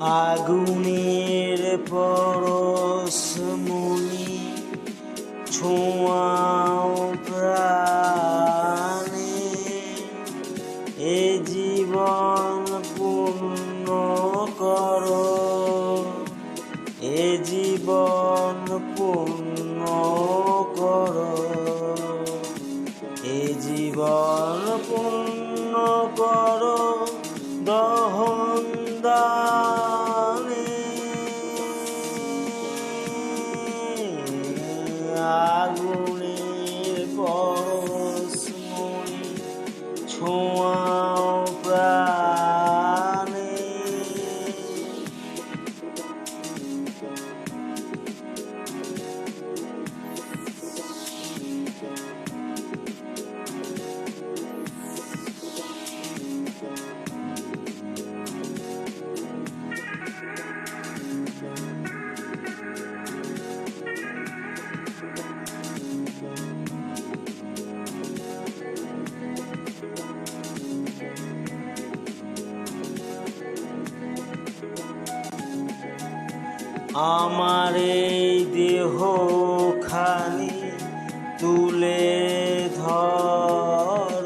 আগুনের পরশমণি ছোঁয়াও প্রাণে। এ জীবন পূর্ণ করো। এ জীবন পূর্ণ করো। এ জীবন পূর্ণ করো। আমার এই দেহ খানি তুলে ধর।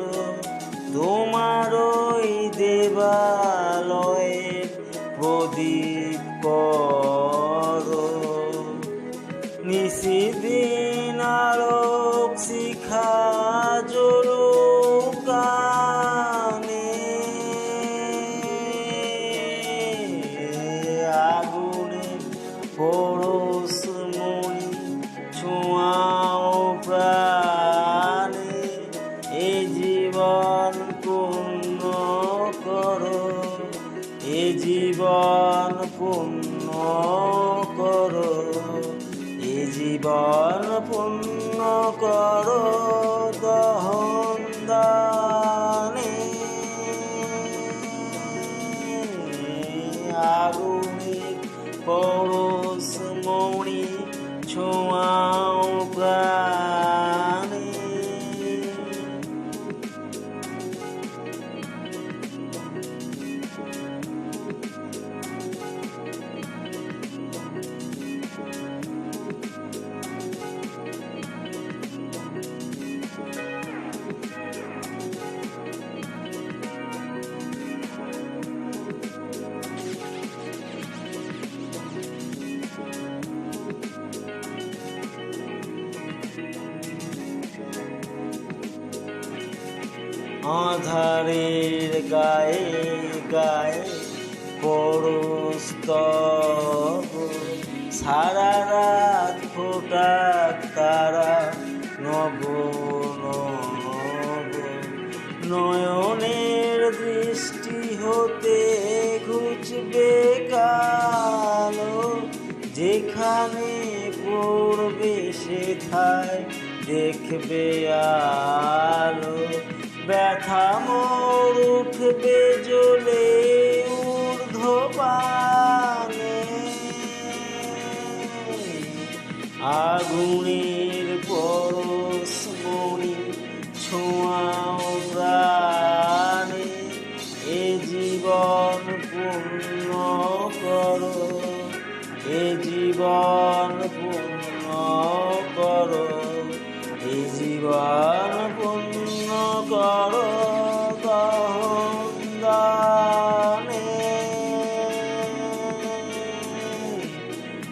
তোমার ওই দেবালয়ে প্রদীপ কর নিশিদিন আলোক শিখা পরশ মণি ছোঁয়াও প্রাণে, এ জীবন পূর্ণ করো, এ জীবন পূর্ণ করো, এ জীবন পূর্ণ করো। পরশ মণি ছোঁয়াও প্রাণে আধারের গায়ে গায়ে পরস্তব সারা রাত ফোটাক তারা নব নব। নয়নের দৃষ্টি হতে ঘুচবে কালো, যেখানে পড়বে সেথায় দেখবে আলো। ব্যথা মোর উঠবে জ্বলে ঊর্ধ্ব পানে আগুনের পরশ মণি ছোঁয়াও প্রাণে, এ জীবন পূর্ণ করো, এ জীবন পূর্ণ করো, এ জীবন